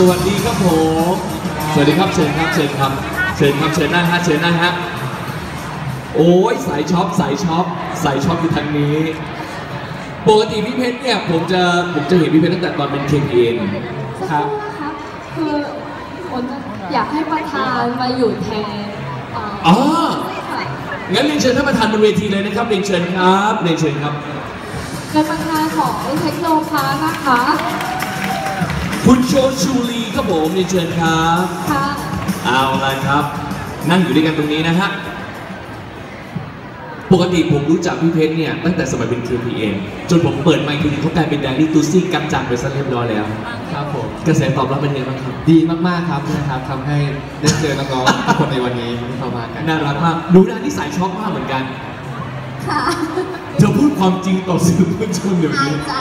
สวัสดีครับผม สวัสดีครับเชิญครับเชิญครับเชิญครับเชิญนั่งฮะเชิญนั่งฮะ โอ้ยสายช็อปสายช็อปสายช็อปอยู่ทางนี้ ปกติพี่เพชรเนี่ยผมจะผมจะเห็นพี่เพชรตั้งแต่ตอนเป็น KPN สักครับครู่นะครับคือผมอยากให้ประธานมาอยู่แทนอ่าอ๋อค่ะงั้นเรียนเชิญท่านประธานบนเวทีเลยนะครับเรียนเชิญครับเรียนเชิญครับเป็นประธานของเทคโนพาร์คนะคะ คุณโชชูลีครับผมเรียนเชิญครับค่ะเอาละครับ นั่งอยู่ด้วยกันตรงนี้นะฮะปกติผมรู้จักพี่เพชรเนี่ยตั้งแต่สมัยเป็น KPN จนผมเปิดไมค์ทีนึงเขากลายเป็นแดนนี่ตูซี่กัจจังไปซะเรียบร้อยแล้ว ครับผมกระแสตอบรับเป็นยังไงบ้างครับ ดีมากๆครับนะครับทำให้ได้เจอน้องๆทุกคนในวันนี้ที่เข้ามากันน่ารักมากหนูนาที่สายช็อกมากเหมือนกันค่ะเธอพูดความจริงต่อสื่อมวลชนเดี๋ยวอายนี้จั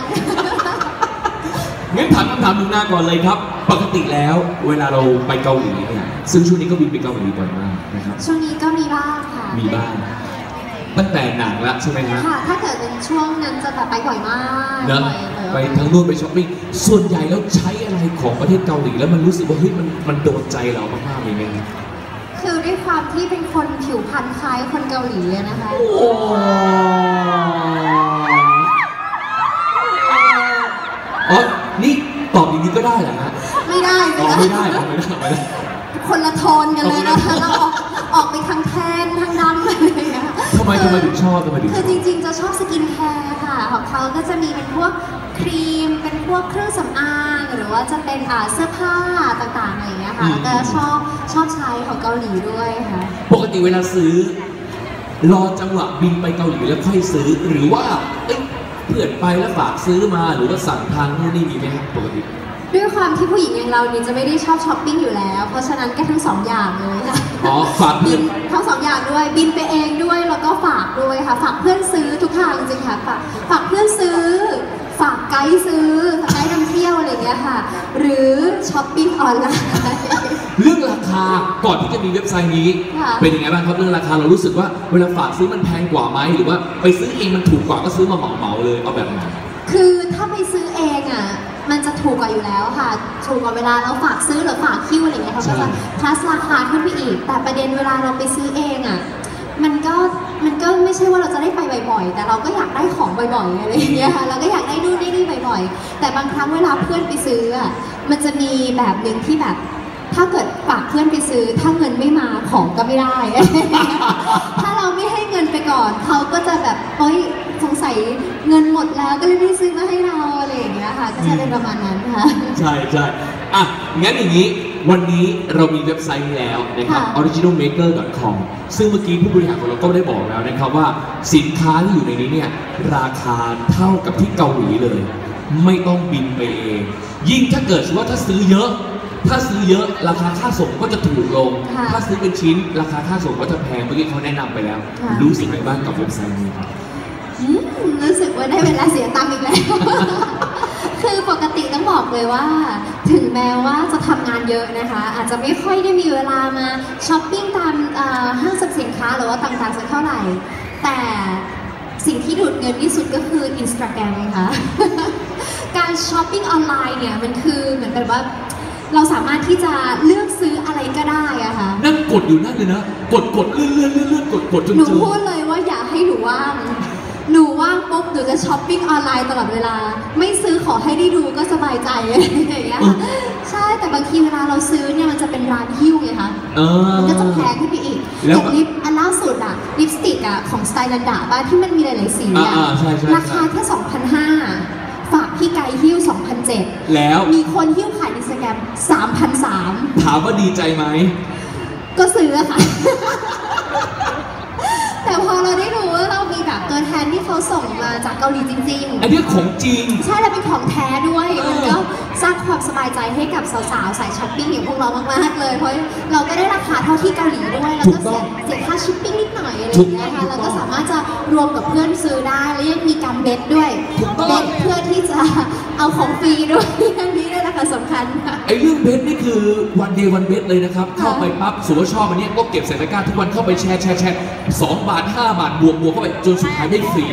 งงั้นถามคำถามหนูนาก่อนเลยครับ ปกติแล้วเวลาเราไปเกาหลีเนี่ยซึ่งช่วงนี้ก็บินไปเกาหลีบ่อยมากนะครับ ช่วงนี้ก็มีบ้างค่ะมีบ้างตั้งแต่หนังละใช่ไหมฮะค่ะ ถ้าเกิดเป็นช่วงนั้นจะแบบไปบ่อยมากเนอะบ่อยเลยไปทั้งนู่นไปช้อปปิ้งส่วนใหญ่แล้วใช้อะไรของประเทศเกาหลีแล้วมันรู้สึกว่าเฮ้ยมันมันโดนใจเรามากๆเลยไหมครับคือด้วยความที่เป็นคนผิวพรรณคล้ายคนเกาหลีอะนะคะ โอ้อ๋อ ตอบอย่างนี้ก็ได้เหรอฮะไม่ได้อ๋อสิไม่ได้อ๋อไม่ได้ไม่ได้ คนละโทนกันเลยนะคะเราออกออกไปทางแทนทางดำอะไรอย่างเงี้ยทำไมทำไมถึงชอบทำไมถึงชคืออบจริงๆ จะชอบสกินแคร์ค่ะ ของเขาก็จะมีเป็นพวกครีม เป็นพวกเครื่องสำอาง หรือว่าจะเป็นอ่าเสื้อผ้าต่างๆ อะไรอย่างเงี้ยค่ะแล้วก็ชอบชอบใช้ของเกาหลีด้วยค่ะ ปกติเวลาซื้อ รอจังหวะบินไปเกาหลีแล้วค่อยซื้อ หรือว่า เอ้ยเพื่อนไปแล้วฝากซื้อมาหรือว่าสั่งทางนู่นนี่มีไหมครับปกติด้วยความที่ผู้หญิงอย่างเรานี่จะไม่ได้ชอบช้อปปิ้งอยู่แล้ว เพราะฉะนั้นก็ทั้งสองอย่างเลยค่ะอ๋อฝากเพื่บิอนนทั้งสองอย่างด้วยบินไปเองด้วยแล้วก็ฝากด้วยค่ะ ฝากเพื่อนซื้อทุกทางจริงๆค่ะฝากฝากเพื่อนซื้อ ฝากไกด์ซื้อฝากไกด์นำเที่ยวอะไรอย่างเงี้ยค่ะ หรือช้อปปิ้งออนไลน์ เรื่องราคาก่อนที่จะมีเว็บไซต์นี้ ค่ะ เป็นยังไงบ้างครับเรื่องราคาเรารู้สึกว่าเวลาฝากซื้อมันแพงกว่าไหมหรือว่าไปซื้อเองมันถูกกว่าก็ซื้อมาเหมาๆเลยเอาแบบไหน คือถ้าไปซื้อเองอะ มันจะถูกกว่าอยู่แล้วค่ะ ถูกกว่าเวลาเราฝากซื้อหรือฝากคิวอะไรเงี้ยเขาก็จะ plus ราคาขึ้นไปอีก แต่ประเด็นเวลาเราไปซื้อเองอะ มันก็ มันก็ไม่ใช่ว่าเราจะได้ไปบ่อยๆ แต่เราก็อยากได้ของบ่อยๆ อะไรอย่างเงี้ยค่ะ เราก็อยากได้นู่นได้นี่บ่อยๆ แต่บางครั้งเวลาเพื่อนไปซื้ออะ มันจะมีแบบหนึ่งที่แบบ ถ้าเกิดฝากเพื่อนไปซื้อ ถ้าเงินไม่มาของก็ไม่ได้ ถ้าเราไม่ให้เงินไปก่อน เขาก็จะแบบเอ้ยสงสัยเงินหมดแล้วก็เลยไม่ซื้อมาให้เราอะไรอย่างเงี้ยค่ะ ก็จะเป็นประมาณนั้นค่ะ ใช่ใช่อะ งั้นอย่างนี้ วันนี้เรามีเว็บไซต์แล้วนะครับ ค่ะ originalmaker.com ซึ่งเมื่อกี้ผู้บริหารของเราก็ได้บอกแล้วนะครับว่าสินค้าที่อยู่ในนี้เนี่ยราคาเท่ากับที่เกาหลีเลย ไม่ต้องบินไปเอง ยิ่งถ้าเกิดว่าถ้าซื้อเยอะ ถ้าซื้อเยอะราคาค่าส่งก็จะถูกลง ค่ะถ้าซื้อเป็นชิ้น ราคาค่าส่งก็จะแพงเมื่อกี้เขาแนะนำไปแล้ว ค่ะ รู้สึกไงบ้างกับเว็บไซต์นี้ครับ อืมรู้สึกว่าได้เวลาเสียตังค์อีกแล้ว คือปกติต้องบอกเลยว่า ถึงแม้ว่าจะทำงานเยอะนะคะ อาจจะไม่ค่อยได้มีเวลามาช้อปปิ้งตามเอ่อห้างสรรพสินค้าหรือว่าต่างๆสักเท่าไหร่ แต่สิ่งที่ดูดเงินที่สุดก็คือ Instagram ค่ะ การช้อปปิ้งออนไลน์เนี่ย มันคือเหมือนกับว่า เราสามารถที่จะเลือกซื้ออะไรก็ได้อะค่ะนั่งกดอยู่นั่นเลยนะ กดกดเลื่อนเลื่อนเลื่อนเลื่อนกดกดจนหนูเจอพูดเลยว่าอย่าให้หนูว่าง หนูว่างปุ๊บหนูจะช้อปปิ้งออนไลน์ตลอดเวลา ไม่ซื้อขอให้ได้ดูก็สบายใจอะไรอย่างเงี้ยอืมใช่แต่บางทีเวลาเราซื้อเนี่ยมันจะเป็นร้านฮิ้วไงคะเออ มันก็จะแพงขึ้นไปอีกแล้อวย่างลิปอันล่าสุดอะลิปสติกอะของสไตล์ลันดาบ้านที่มันมีหลายๆสีอะอ่าๆใช่ๆๆราคาแค่2,500ฝาก พี่ไกด์ฮิ้ว2,007 แล้ว มีคนฮิ้วขายในสแกรม3,003ถามว่าดีใจไหม ก็ซื้ออะค่ะ แต่พอเราได้รู้ว่าเรามีแบบตัวแทนที่เขาส่งมาจากเกาหลีจริงอันนี้ของจริงๆใช่แล้วเป็นของแท้ด้วยเออมันก็สร้างความสบายใจให้กับสาวๆ สายช้อปปิ้งอย่างพวกเรามากๆเลย เพราะเราก็ได้ราคาเท่าที่เกาหลีด้วย แล้วก็เสียเสียค่าชิปปิ้งนิดหน่อยอะไรอย่างเงี้ยค่ะถูกต้องแล้วก็สามารถจะรวมกับเพื่อนซื้อได้ แล้วยังมีการเบสด้วยถูกต้องเบสเพื่อที่จะ เอาของฟรีด้วยอันนี้ด้วยนะคะสำคัญค่ะ ไอ้เรื่องเบสนี่คือวันเดย์วันเบสเลยนะครับ เข้าไปปั๊บสมมติว่าชอบอันเนี้ยก็เก็บใส่ตะกร้าทุกวันเข้าไปแชร์แชร์แชร์สองบาทห้าบาทบวกบวกเข้าไปจนสุดท้ายได้ฟรี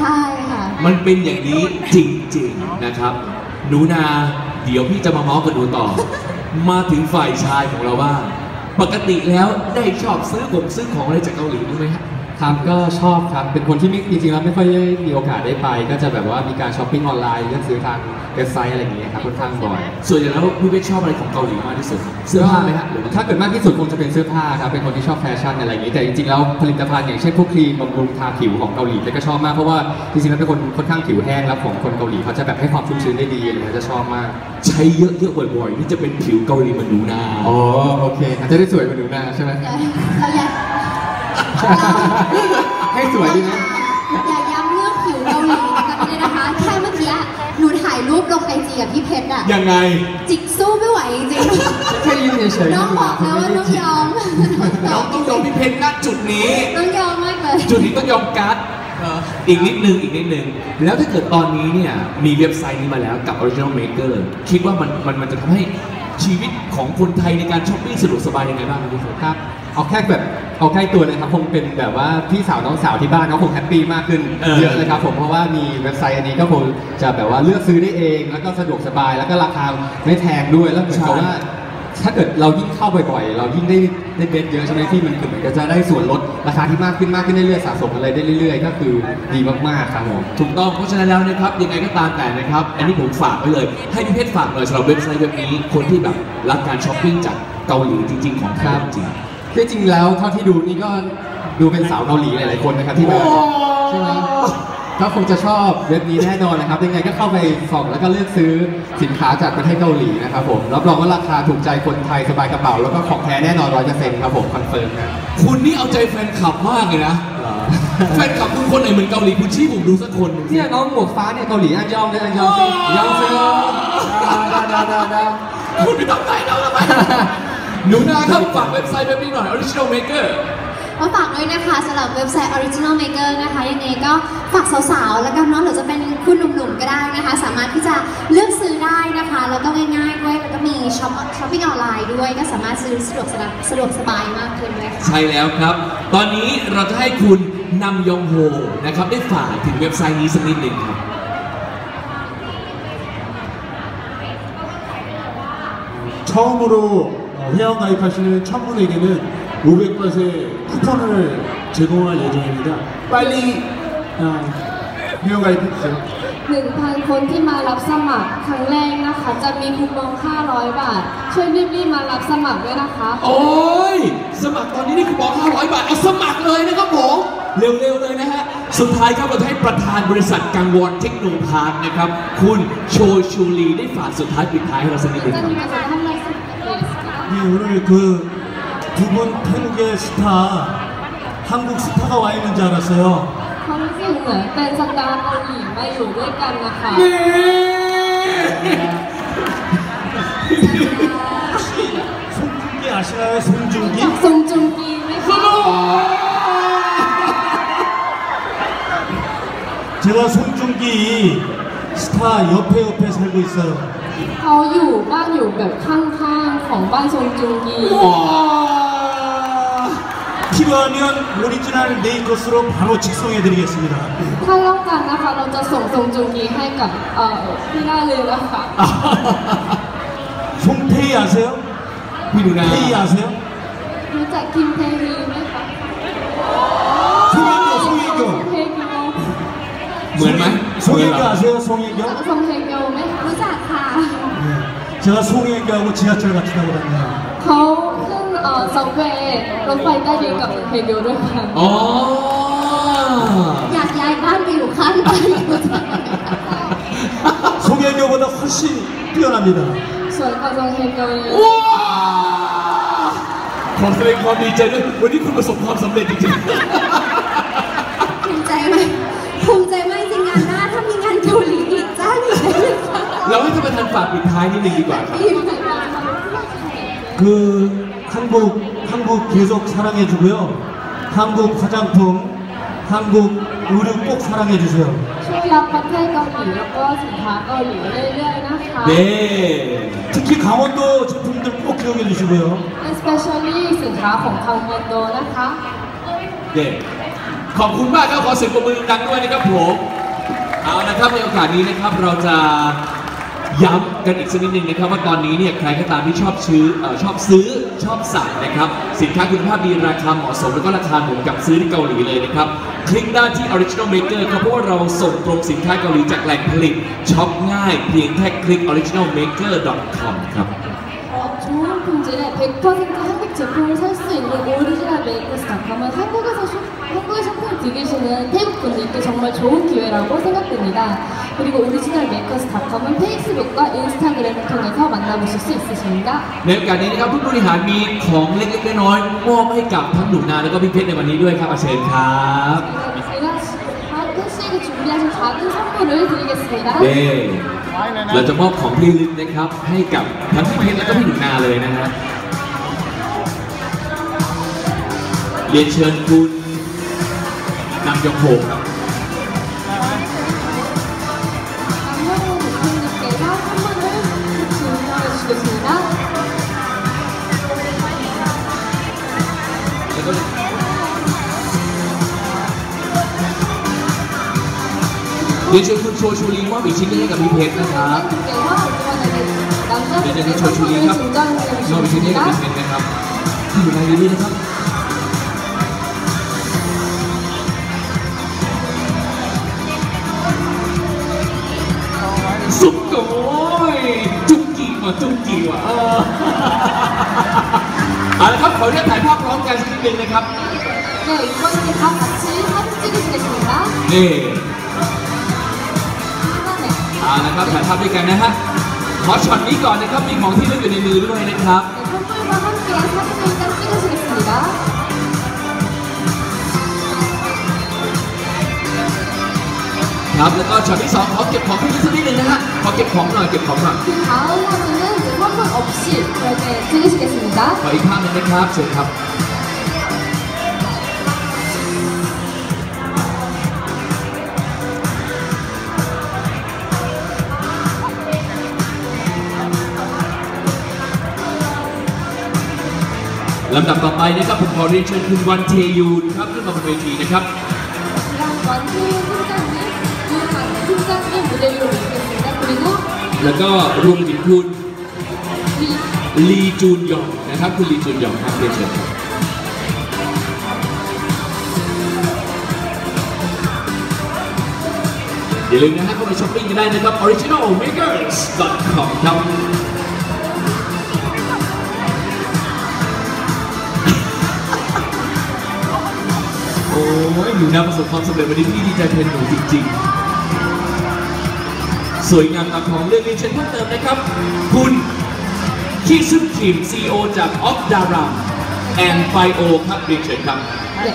ใช่ค่ะ มันเป็นอย่างนี้จริงๆนะครับ หนูนาเดี๋ยวพี่จะมาเมาส์กับหนูต่อ มาถึงฝ่ายชายของเราบ้างปกติแล้วได้ชอบซื้อผมซื้อของอะไรจากเกาหลีบ้างไหมฮะ ครับก็ชอบครับเป็นคนที่ไม่จริงๆแล้วไม่ค่อยได้มีโอกาสได้ไป ก็จะแบบว่ามีการช้อปปิ้งออนไลน์เลือกซื้อทางเว็บไซต์อะไรอย่างเงี้ยครับค่อนข้างบ่อยส่วนใหญ่แล้วพี่เบคชอบอะไรของเกาหลีมากที่สุดเสื้อผ้าไหมฮะหรือว่าถ้าเกิดมากที่สุดคงจะเป็นเสื้อผ้าครับเป็นคนที่ชอบแฟชั่นอะไรอย่างงี้แต่จริงๆแล้วผลิตภัณฑ์อย่างเช่นพวกครีมบำรุงทาผิวของเกาหลีก็ชอบมากเพราะว่าจริงๆแล้วเป็นคนค่อนข้างผิวแห้งแล้วของคนเกาหลีเขาจะแบบให้ความชุ่มชื้นได้ดีอะไรเงี้ยจะชอบมาก ใช้เยอะๆบ่อยๆนี่จะเป็นผิวเกาหลีเหมือนหนูนาอ๋อโอเคอาจจะได้สวยกว่าหนูนาใช่ไหมเราอย่า ให้สวยดีไหมอย่าย้ำเรื่องผิวเกาหลีกันเลยนะคะแค่เมื่อกี้หนูถ่ายรูปลงไอจีกับพี่เพชรอะยังไง จิกสู้ไม่ไหวจริงแค่ยืนเฉยๆๆน้องบอกแล้วว่าน้องยอมน้องต้องยอมพี่เพชรณจุดนี้น้องยอมมากเลยจุดนี้ต้องยอมกัดอีกนิดนึงอีกนิดนึง แล้วถ้าเกิดตอนนี้เนี่ยมีเว็บไซต์นี้มาแล้วกับ Original Maker คิดว่ามันมันมันจะทำให้ชีวิตของคนไทยในการช้อปปิ้งสะดวกสบายยังไงบ้างครับพี่เฟิร์นครับ เอาแค่แบบเอาใกล้ตัวเลยครับคงเป็นแบบว่าพี่สาวน้องสาวที่บ้านเขาคงแฮปปี้มากขึ้นเออเยอะเลยครับผมเพราะว่ามีเว็บไซต์อันนี้ก็คงจะแบบว่าเลือกซื้อได้เอง แล้วก็สะดวกสบายแล้วก็ราคาไม่แพงด้วยแล้วเหมือนกับว่าถ้าเกิดเรายิ่งเข้าบ่อยๆ เรายิ่งได้ได้เบ็ดเยอะใช่ไหมที่มันคือเหมือนกับจะได้ส่วนลดราคาที่มากขึ้นมากขึ้นเรื่อยๆสะสมอะไรได้เรื่อยๆ ก็คือดีมากๆครับผมถูกต้องเพราะฉะนั้นแล้วนะครับยังไงก็ตามแต่นะครับ อันนี้ผมฝากไว้เลย ให้พี่เพชรฝากหน่อยสำหรับเว็บไซต์เว็บนี้คนที่แบบรักการช้อปปิ้งจากเกาหลีจริง ๆ ของไทยจริง ที่จริงแล้วเท่าที่ดูนี่ก็ดูเป็นสาวเกาหลีหลายๆคนนะครับที่มาใช่ไหมก็คงจะชอบเว็บนี้แน่นอนนะครับยังไงก็เข้าไปส่องแล้วก็เลือกซื้อสินค้าจากประเทศเกาหลีนะครับผมรับรองว่าราคาถูกใจคนไทยสบายกระเป๋าแล้วก็ของแท้แน่นอนร้อยเปอร์เซ็นต์ครับผมคอนเฟิร์มนะคุณนี่เอาใจแฟนคลับมากเลยนะแฟนคลับคุณคนไหนเหมือนเกาหลีคุณชี้ผมดูสักคนหนึ่งสิเนี่ยน้องหมวกฟ้าเนี่ยเกาหลีอันยองเลยอันยองสิยองซิดาดาดาดาคุณไม่ต้องไปน้องทำไม หนูนาครับฝากเว็บไซต์แบบนี้หน่อย Original Maker ก็ฝากด้วยนะคะสำหรับเว็บไซต์ Original Maker นะคะ ยังไงก็ฝากสาวๆ แล้วกันเนาะหรือจะเป็นคุณหนุ่มๆ ก็ได้นะคะ สามารถที่จะเลือกซื้อได้นะคะ แล้วก็ง่ายๆด้วย แล้วก็มีช้อปช้อปปิ้งออนไลน์ด้วย ก็สามารถซื้อสะดวกสบายสะดวกสบายมากขึ้นด้วยค่ะ ใช่แล้วครับ ตอนนี้เราจะให้คุณนำยองโฮนะครับ ได้ฝากถึงเว็บไซต์นี้สักนิดหนึ่งครับ 처음으로 어, 회원 가입하시는 1000분에게는 500바트의 쿠폰을 제공할 예정입니다. 빨리 어, 회원 가입해주세요. 1,000 คนที่มารับสมัครครั้งแรกนะคะ จะมีคูปอง 500 บาท ช่วยรีบๆมารับสมัครด้วยนะคะ โอ้ย สมัครตอนนี้นี่คือบอก 500 บาท เอาสมัครเลยนะครับผม เร็วๆเลยนะฮะ สุดท้ายครับเราจะให้ประธานบริษัทกังวอนเทคโนพาร์คนะครับ คุณโชชูลีได้ฝากสุดท้ายปิดท้ายให้เราสักนิดหนึ่ง จะ ครับ มีการทำอะไรสักอย่าง 네, 오늘 그 두 분 태국의 스타 한국 스타가 와 있는 줄 알았어요. 네! 네. 송중기 아시나요? 송중기? 아, 송중기 제가 송중기 스타 옆에 옆에 살고 있어요. เขาอยู่บ้านอยู่แบบข้างๆของบ้านซุงจุงกี 필요하면 오리지널 네이커스로 바로 직송해드리겠습니다. ถ้าต้องการนะคะ เราจะส่งซุงจุงกีให้กับเอ่อพี่ได้เลยนะคะ 송태희 아세요? พี่หนูนา 태희 아세요? รู้จักคิมเทฮีไหมคะ 송혜교, 송혜교. เทฮี เหมือนไหม 송혜교 아세요? 송혜교? ซงเทโยไหมคะ รู้จักค่ะ 네. 제가 송혜교하고 지하철 같이 타고 다녀요. เขาขึ้นเอ่อซับเวย์รถไฟใต้ดินกับซงเทโยด้วยกัน อ๋อ อยากย้ายบ้านไปอยู่ข้างบ้านรู้จัก 송혜교보다 훨씬 뛰어납니다. สวยกว่าซงเทโยเลย ว้าวขอแสดงความดีใจด้วยวันนี้คุณประสบความสำเร็จจริง ภูมิใจไหมภูมิใจมากจริงงานหน้ ท่านประธานฝากปิดท้ายนิดนึงดีกว่าครับ ดีไหมคะ 그 한국 한국 계속 사랑해주고요. 한국 화장품, 한국 의류 꼭 사랑해주세요. ช่วยรับประเทศเกาหลีแล้วก็สินค้าเกาหลีเรื่อยๆนะคะ เด้ 특히 강원도 제품들 꼭 기억해주시고요. especially สินค้าของคังวอนโดนะคะ เด้ขอบคุณมากครับ ขอเสียงปรบมือดังๆด้วยนะครับผม เอานะครับในโอกาสนี้นะครับเราจะ ย้ำกันอีกสักนิดนึงนะครับว่าตอนนี้เนี่ยใครก็ตามที่ชอบซื้ออชอบซื้อชอบสั่งนะครับ สินค้าคุณภาพดีราคาเหมาะสม แล้วก็ราคาเหมือนกับซื้อที่เกาหลีเลยนะครับ คลิกได้ที่ Original Maker ครับเพราะว่าเราส่งตรงสินค้าเกาหลีจากแหล่งผลิตช็อปง่ายเพียงแค่คลิก originalmaker.com ครับ 어, 좋은 품질의 100% 한국 제품을 살 수 있는 오리지널 메이크스닷컴은 한국에서 쇼, 한국에 쇼핑 즐기시는 태국 분들께 정말 좋은 기회라고 생각됩니다. 그리고 오리지널 메이크스닷컴은 페이스북과 인스타그램을 통해서 만나보실 수 있으십니다. ในโอกาสนี้นะครับผู้บริหารมีของเล็กๆน้อยๆมอบให้กับทั้งหนูนาแล้วก็พี่เพชรในวันนี้ด้วยครับอาเชิญครับ 제가 팬시에게 준비하신 작은 선물을 드리겠습니다. เด้ เราจะมอบของที่ระลึกนะครับ ให้กับทั้งพี่เพชรและก็พี่หนูนาเลยนะฮะเรียนเชิญคุณนำยงโผครับ เรียนเชิญคุณโชชูรีมอบอีกชิ้นนี้ให้กับพี่เพชรนะครับ 대표님께서 이번에는 เรียนเชิญ 남자분께 คุณโชชูรีครับ 선물을 มอบอีกชิ้นนี้ให้กับ 증정해 พี่เพชร 주시겠습니다. นะครับที่อยู่ในนี้นะครับ สุดโอยจุกจีว่ะจุกจีว่ะเออเอาละครับขอเรียกถ่ายภาพพร้อมกันสักนิดนึงนะครับ 네, 이번에는 다 같이 사진 찍으시겠습니다. นี่ 하나네. เอาละครับถ่ายภาพด้วยกันนะฮะขอช็อตนี้ก่อนนะครับมีของที่ระลึกอยู่ในมือด้วยนะครับ 네, 선물과 함께 사진 한장 찍으시겠습니다. ครับแล้วก็ช็อตที่สองขอเก็บของที่ระลึกสักนิดนึงนะฮะขอเก็บของหน่อยเก็บของหน่อย 그 다음 사진은 이제 선물 없이 이렇게 찍으시겠습니다. ขออีกภาพหนึงนะครับเชิญครับ ลำดับต่อไปนะครับผมขอเรียนเชิญคุณวันเทยูนครับขึ้นมาบนเวทีนะครับ 그럼 원태윤 팀장님, 유한 팀장님 무대 위로 모시겠습니다. 그리고 แล้วก็รวมถึงคุณ 리 ลีจูนยองนะครับ คุณลีจูนยองครับเรียนเชิญครับอย่าลืมนะฮะเข้าไปช้อปปิ้งกันได้นะครับ originalmakers.com ครับ อ้ยหนูนาประสบความสำเร็จวันนี้พี่ดีใจแทนหนูจริงๆ สวยงามตามของเรื่องนี้เช่นเพิ่มเติมนะครับ คุณคีซุนคิมซีโอจากออฟดาราแอนไฟโอครับเรียนเชิญครับ 네,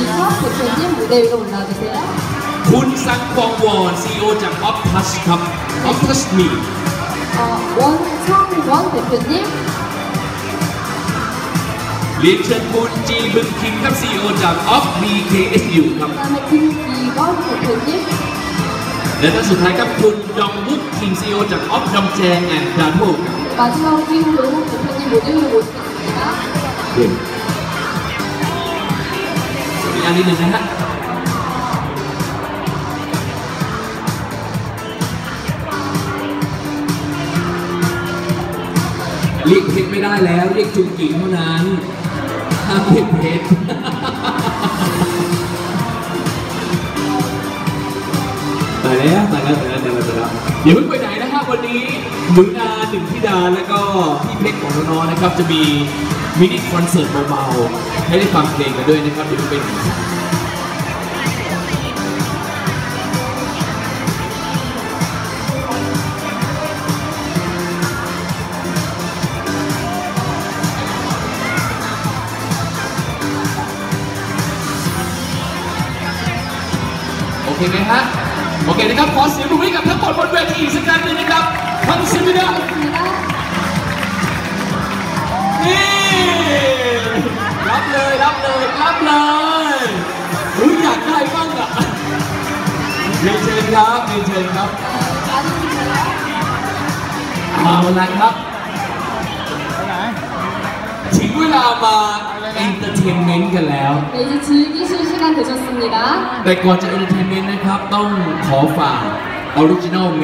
이수업 대표님 무대 위로 올라와주세요. คุณซังควองวอนซีโอจากออฟทัชครับออฟทัชมี 어, 원성원 대표님, เรียนเชิญคุณจีบึงคิงครับซีโอจากออฟ BKSU ครับและท่านสุดท้ายครับคุณดองบุ๊คิมซีโอจากออฟดองแจงแอนด์ดาโต้ครับอีกอันนี้หนึ่งนะฮะเรียกเพชรไม่ได้แล้วเรียกจุงกิ่งเท่านั้น ห้ามเรียกเพชรตายแล้วตายแล้วตายแล้วตายแล้วตายแล้วอย่าเพิ่งไปไหนนะครับวันนี้หนูนาหนึ่งธิดาแล้วก็พี่เพชรของน้องๆนะครับ จะมีมินิคอนเสิร์ตเบาๆให้ได้ฟังเพลงกันด้วยนะครับเดี๋ยวเป็น เคไหมฮะโอเคนะครับ ขอเสียงปรบมือกับทั้งหมดบนเวทีสักการั้งหนึงนะครับทั้งสิบวินาทีนี่รับเลยรับเลยรับเลยอู้ยอยากได้บ้างอะเรีเชิครับเรีเชิครับมเอาละครับถึงเวลามา เอนเตอร์เทนเมนต์กันแล้ว 네, 이제 즐기실 시간 되셨습니다. แต่ก่อนจะเอนเตอร์เทนเมนต์นะครับ ต้องขอฝากออริจิน l ลเม